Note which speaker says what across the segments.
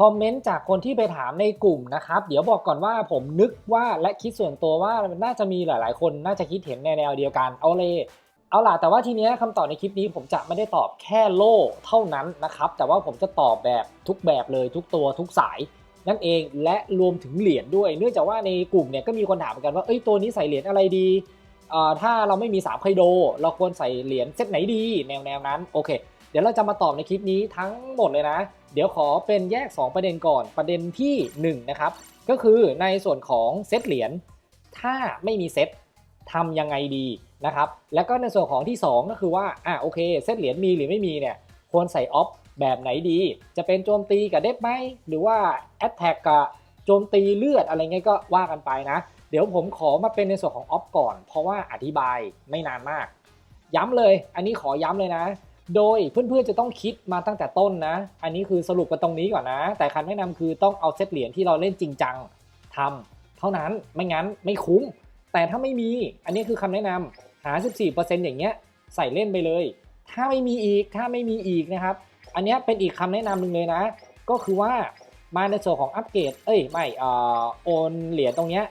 Speaker 1: คอมเมนต์จากคนที่ไปถามในกลุ่มนะครับ เดี๋ยวบอกก่อนว่าผมนึกว่าและคิดส่วนตัวว่าน่าจะมีหลาย ๆ คนน่าจะคิดเห็นในแนวเดียวกันเอาเลยเอาล่ะแต่ว่าทีเนี้ยคำตอบในคลิปนี้ผมจะไม่ได้ตอบแค่โล่เท่านั้นนะครับ แต่ว่าผมจะตอบแบบทุกแบบเลยทุกตัวทุกสาย นั่นเองและรวมถึงเหรียญด้วย เนื่องจากว่าในกลุ่มเนี่ยก็มีคนถามเหมือนกันว่าเอ้ยตัวนี้ใส่เหรียญอะไรดีอ่อถ้าเราไม่มีสามไคโด เราควรใส่เหรียญเซตไหนดี แนวแนวนั้นโอเค เดี๋ยวเราจะมาตอบในคลิปนี้ทั้งหมดเลยนะ เดี๋ยวขอเป็นแยก 2 ประเด็นก่อนประเด็นที่1นะครับก็คือในส่วนของเซตเหรียญถ้าไม่มีเซตทำยังไงดีนะครับแล้วก็ในส่วนของที่ 2 ก็คือว่าอะโอเคเซตเหรียญมีหรือไม่มีเนี่ยควรใส่ออฟแบบไหนดี จะเป็นโจมตีกับเดฟไหมหรือว่าแอตแทกกับโจมตีเลือดอะไรเงี้ยก็ว่ากันไปนะ เดี๋ยวผมขอมาเป็นในส่วนของออฟก่อน เพราะว่าอธิบายไม่นานมาก ย้ำเลย อันนี้ขอย้ำเลยนะ โดยเพื่อนๆจะต้องคิดมาตั้งแต่ต้นนะ อันนี้คือสรุปกันตรงนี้ก่อนนะ แต่คำแนะนำคือต้องเอาเซตเหรียญที่เราเล่นจริงจังทำเท่านั้นไม่งั้นไม่คุ้ม แต่ถ้าไม่มีอันนี้คือคำแนะนำหา 14%อย่างเงี้ยใส่เล่นไปเลย ถ้าไม่มีอีกถ้าไม่มีอีกนะครับ อันเนี้ยเป็นอีกคำแนะนำหนึ่งเลยนะ ก็คือว่ามาในส่วนของอัปเกรดเอ้ยไม่เอ่อโอนเหรียญตรงเนี้ย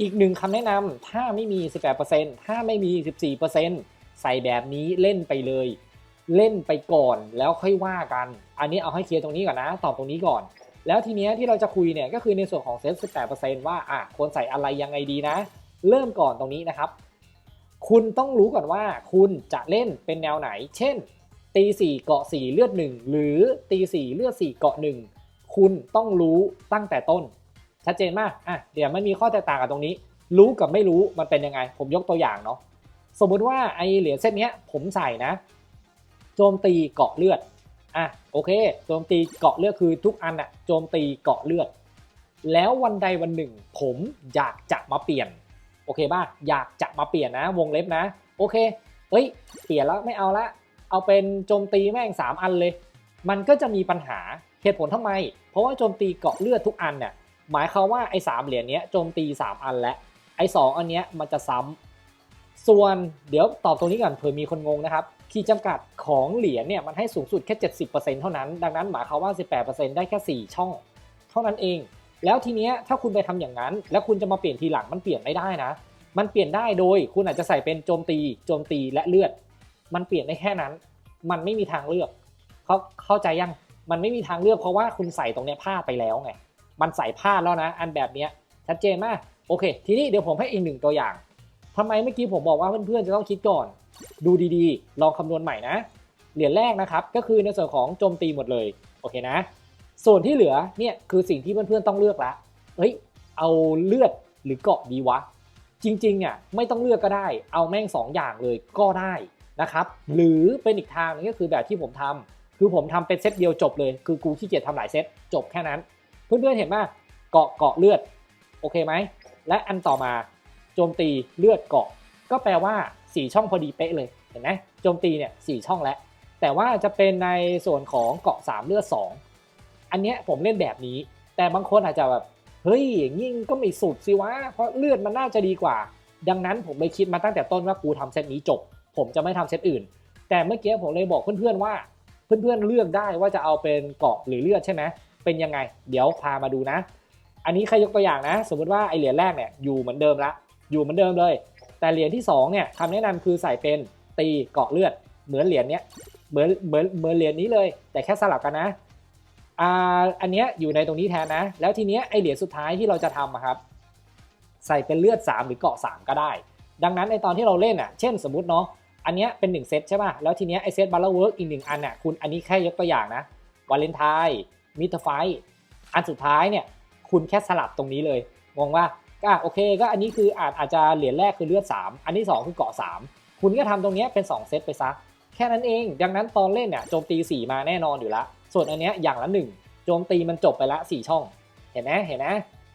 Speaker 1: อีกหนึ่งคำแนะนำถ้าไม่มี 18%ถ้าไม่มี 14%ใส่แบบนี้เล่นไปเลย เล่นไปก่อนแล้วค่อยว่ากัน อันนี้เอาให้เคลียร์ตรงนี้ก่อนนะ ตอบตรงนี้ก่อน แล้วทีเนี้ยที่เราจะคุยเนี่ยก็คือในส่วนของเซต18%ว่าอะควรใส่อะไรยังไงดีนะ เริ่มก่อนตรงนี้นะครับ คุณต้องรู้ก่อนว่าคุณจะเล่นเป็นแนวไหน เช่น ตีสี่เกาะสี่เลือดหนึ่งหรือตีสี่เลือดสี่เกาะหนึ่งคุณต้องรู้ตั้งแต่ต้น ชัดเจนมากอะเดี๋ยวมันมีข้อแตกต่างกันตรงนี้ รู้กับไม่รู้มันเป็นยังไง ผมยกตัวอย่างเนาะสมมุติว่าไอเหรียญเส้นเนี้ยผมใส่นะ โจมตีเกาะเลือดอะโอเค โจมตีเกาะเลือดคือทุกอันอะโจมตีเกาะเลือด แล้ววันใดวันหนึ่ง ผมอยากจะมาเปลี่ยนโอเคป่ะอยากจะมาเปลี่ยนนะวงเล็บนะ โอเคเฮ้ยเปลี่ยนแล้วไม่เอาละเอาเป็นโจมตีแม่ง 3 อันเลย มันก็จะมีปัญหาเหตุผลทำไม เพราะว่าโจมตีเกาะเลือดทุกอันเนี่ยหมายความว่าไอ้สามเหรียญเนี้ยโจมตี 3 อันและไอ้สองอันเนี้ยมันจะซ้ำ ส่วนเดี๋ยวตอบตรงนี้ก่อนเผื่อมีคนงงนะครับขีดจำกัดของเหรียญเนี่ยมันให้สูงสุดแค่ 70%เท่านั้น ดังนั้นหมายความว่า 18%ได้แค่ 4 ช่อง เท่านั้นเอง แล้วทีเนี้ยถ้าคุณไปทำอย่างนั้น แล้วคุณจะมาเปลี่ยนทีหลังมันเปลี่ยนไม่ได้นะ มันเปลี่ยนได้โดยคุณอาจจะใส่เป็นโจมตี โจมตีและเลือด มันเปลี่ยนได้แค่นั้น มันไม่มีทางเลือกเขาเข้าใจยัง มันไม่มีทางเลือกเพราะว่าคุณใส่ตรงเนี้ยพลาดไปแล้วไง มันใส่พลาดแล้วนะ อันแบบเนี้ยชัดเจนมาก โอเค ทีนี้เดี๋ยวผมให้อีกหนึ่งตัวอย่าง ทำไมเมื่อกี้ผมบอกว่าเพื่อนๆจะต้องคิดก่อน ดูดีๆ ลองคำนวณใหม่นะ เหรียญแรกนะครับก็คือในส่วนของโจมตีหมดเลยโอเคนะ ส่วนที่เหลือเนี่ยคือสิ่งที่เพื่อนๆต้องเลือกละเฮ้ยเอาเลือดหรือเกาะดีวะ จริงๆอะไม่ต้องเลือกก็ได้ เอาแม่งสองอย่างเลยก็ได้นะครับ หรือเป็นอีกทางนึงก็คือแบบที่ผมทำคือผมทำเป็นเซตเดียวจบเลย คือกูขี้เกียจทำหลายเซตจบแค่นั้น เพื่อนๆเห็นไหมเกาะเกาะเลือดโอเคไหม และอันต่อมา โจมตีเลือดเกาะ ก็แปลว่า 4 ช่องพอดีเป๊ะเลยเห็นไหมโจมตีเนี่ยสช่องแล้ว แต่ว่าจะเป็นในส่วนของเกาะ 3 เลือด 2 อันเนี้ยผมเล่นแบบนี้ แต่บางคนอาจจะแบบเฮ้ยอย่างงี้ก็ไม่สุดสิวะเพราะเลือดมันน่าจะดีกว่า ดังนั้นผมเลยคิดมาตั้งแต่ต้นว่ากูทำเซตนี้จบ ผมจะไม่ทำเซตอื่น แต่เมื่อกี้ผมเลยบอกเพื่อนๆว่า เพื่อนๆเลือกได้ว่าจะเอาเป็นเกาะหรือเลือดใช่ไหมเป็นยังไง เดี๋ยวพามาดูนะ อันนี้ใครยกตัวอย่างนะ สมมติว่าไอเหรียญแรกเนี่ยอยู่เหมือนเดิมละ อยู่เหมือนเดิมเลย แต่เหรียญที่2เนี่ยคำแนะนำคือใส่เป็นตีเกาะเลือดเหมือนเหรียญเนี้ยเหมือนเหมือนเหมือนเหรียญนี้เลย แต่แค่สลับกันนะอ่าอันเนี้ยอยู่ในตรงนี้แทนนะ แล้วทีเนี้ยไอเหรียญสุดท้ายที่เราจะทำอะครับ ใส่เป็นเลือด 3 หรือเกาะ 3 ก็ได้ ดังนั้นในตอนที่เราเล่นอะเช่นสมมติเนาะอันเนี้ยเป็น 1 เซตใช่ป่ะแล้วทีเนี้ยไอเซตบัลลเวิร์กอีกหนึ่งอันน่ะคุณอันนี้แค่ยกตัวอย่างนะวาเลนไทน์มิเตอร์ไฟอันสุดท้ายเนี่ยคุณแค่สลับตรงนี้เลยงงว่า ก็โอเคก็อันนี้คืออาจอาจจะเหรียญแรกคือเลือด 3 อันที่ 2 คือเกาะ 3 คุณก็ทำตรงเนี้ยเป็น 2 เซตไปซะ แค่นั้นเอง ดังนั้นตอนเล่นเนี่ยโจมตี 4 มาแน่นอนอยู่ล้วส่วนอันเนี้ยอย่างละ 1 โจมตีมันจบไปละ 4 ช่อง เห็นไหมเห็นไหม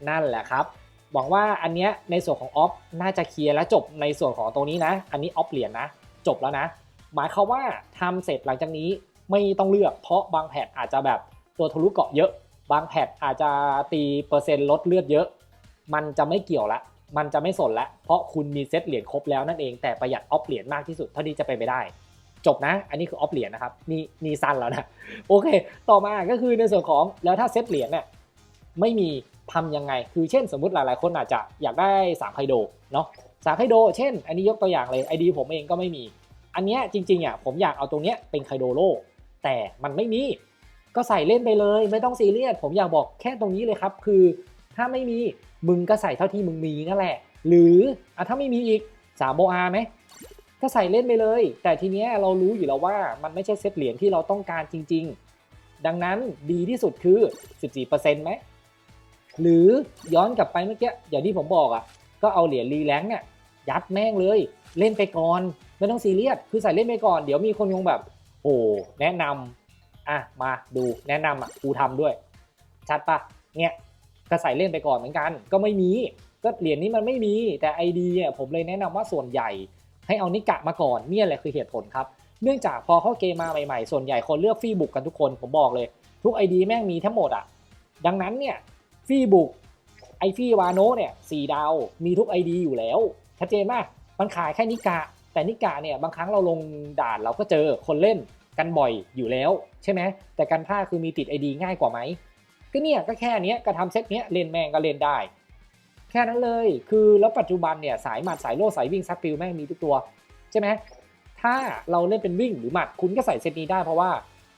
Speaker 1: นั่นแหละครับหวังว่าอันเนี้ยในส่วนของออฟน่าจะเคลียร์และจบในส่วนของตรงนี้นะ อันนี้ออฟเหรียญนะจบแล้วนะ หมายความว่าทำเสร็จหลังจากนี้ไม่ต้องเลือกเพราะบางแพทอาจจะแบบตัวทะลุเกาะเยอะ บางแพทอาจจะตีเปอร์เซ็นต์ลดเลือดเยอะ มันจะไม่เกี่ยวละ มันจะไม่สนละ เพราะคุณมีเซตเหรียญครบแล้วนั่นเองแต่ประหยัดออฟเหรียญมากที่สุดเท่าที่จะไปนไปได้ จบนะ อันนี้คือออฟเหรียญนะครับนี่นี่สั้นแล้วนะโอเค ต่อมาก็คือในส่วนของแล้วถ้าเซตเหรียญเนี่ยไม่มีทำยังไง คือเช่นสมมติหลายๆ คนอาจจะอยากได้สามไคโดเนาะสามไคโดเช่น อันนี้ยกตัวอย่างเลยไอดีผมเองก็ไม่มี อันเนี้ยจริงๆอะผมอยากเอาตรงเนี้ยเป็นไคโดโลแต่มันไม่มีก็ใส่เล่นไปเลย ไม่ต้องซีเรียสผมอยากบอกแค่ตรงนี้เลยครับ คือ ถ้าไม่มีมึงก็ใส่เท่าที่มึงมีนั่นแหละ หรืออะถ้าไม่มีอีกสามโบอาไหมก็ใส่เล่นไปเลย แต่ทีเนี้ยเรารู้อยู่แล้วว่ามันไม่ใช่เซตเหรียญที่เราต้องการจริง ๆ ดังนั้นดีที่สุดคือ 14%ไหมหรือย้อนกลับไปเมื่อกี้อย่างที่ผมบอกอะ่ะ ก็เอาเหรียญรีแลงเนี่ยยัดแม่งเลย เล่นไปก่อนไม่ต้องซีเรียสคือใส่เล่นไปก่อนเดี๋ยวมีคนงงแบบ โอ้แนะนำอะมาดูแนะนำอะกูทำด้วย ชัดปะเนี่ย ก็ใส่เล่นไปก่อนเหมือนกัน ก็ไม่มีก็เหรียญนี้มันไม่มีแต่ไอดีเนี่ยผมเลยแนะนำว่าส่วนใหญ่ ให้เอานิกะมาก่อนเนี่ยแหละคือเหตุผลครับ เนื่องจากพอเข้าเกมมาใหม่ๆ ส่วนใหญ่คนเลือกฟรีบุกกันทุกคนผมบอกเลย ทุก ID แม่งมีทั้งหมดอะดังนั้นเนี่ยฟรีบุกไอฟรีวาโนเนี่ยสี่ดาวมีทุก ID อยู่แล้วชัดเจนมากมันขายแค่นิกะ แต่นิกะเนี่ยบางครั้งเราลงด่านเราก็เจอคนเล่นกันบ่อยอยู่แล้ว ใช่ไหมแต่การพลาคือมีติด ID ง่ายกว่าไหม ก็เนี่ยก็แค่เนี้ยก็ทำเซตเนี้ยเล่นแม่งก็เล่นได้ แค่นั้นเลย คือแล้วปัจจุบันเนี่ยสายหมัดสายโล่สายวิ่งซับฟิลแม่งมีทุกตัวใช่ไหมถ้าเราเล่นเป็นวิ่งหรือหมัดคุณก็ใส่เซตนี้ได้เพราะว่า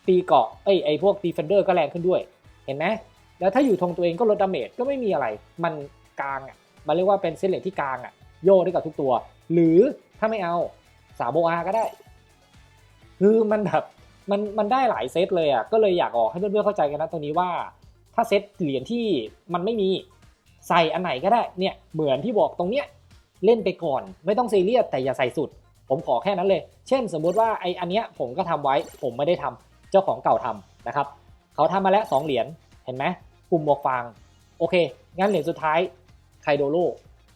Speaker 1: ตีเกาะเอ้ไอพวกดีเฟนเดอร์ก็แรงขึ้นด้วย เห็นไหมแล้วถ้าอยู่ทงตัวเองก็ลดดาเมจก็ไม่มีอะไร มันกลางอะมันเรียกว่าเป็นเซตเลทที่กลางอะโยกได้กับทุกตัว หรือถ้าไม่เอาสาโบอาก็ได้ คือมันแบบมันมันได้หลายเซตเลยอะก็เลยอยากออกให้เพื่อนๆเข้าใจกันนะตรงนี้ว่า ถ้าเซตเหรียญที่มันไม่มีใส่อันไหนก็ได้เนี่ยเหมือนที่บอกตรงเนี้ยเล่นไปก่อน ไม่ต้องซีเรียสแต่อย่าใส่สุด ผมขอแค่นั้นเลย เช่น สมมุติว่าไออันเนี้ยผมก็ทำไว้ ผมไม่ได้ทำเจ้าของเก่าทำนะครับเขาทำมาแล้ว 2 เหรียญเห็นไหมปุ่มหมวกฟางโอเค งั้นเหรียญสุดท้ายไคโดโล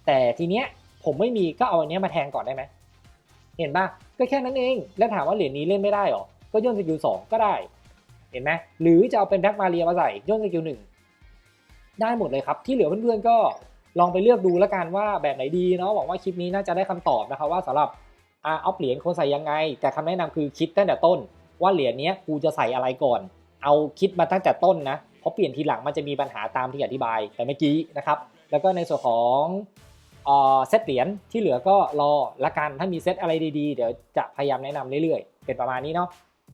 Speaker 1: แต่ทีเนี้ยผมไม่มีก็เอาอันเนี้ยมาแทนก่อนได้ไหมเห็นปะก็แค่นั้นเอง แล้วถามว่าเหรียญนี้เล่นไม่ได้หรอก็ย่นสกิลสองก็ได้ เห็นไหมหรือจะเอาเป็นแบ็กมาเรียมาใส่ย่นสกิลหนึ่งได้หมดเลยครับ ที่เหลือเพื่อนๆก็ลองไปเลือกดูแล้วกันว่าแบบไหนดีเนาะหวังว่าคลิปนี้น่าจะได้คำตอบนะครับว่าสำหรับอาเอาเหรียญควรใส่ยังไง แต่คำแนะนำคือคิดตั้งแต่ต้น ว่าเหรียญนี้กูจะใส่อะไรก่อน เอาคิดมาตั้งแต่ต้นนะเพราะเปลี่ยนทีหลังมันจะมีปัญหาตามที่อธิบายแต่เมื่อกี้นะครับ แล้วก็ในส่วนของเอ่อเซตเหรียญที่เหลือก็รอละกันถ้ามีเซตอะไรดีๆ เดี๋ยวจะพยายามแนะนำเรื่อยๆ เป็นประมาณนี้เนาะ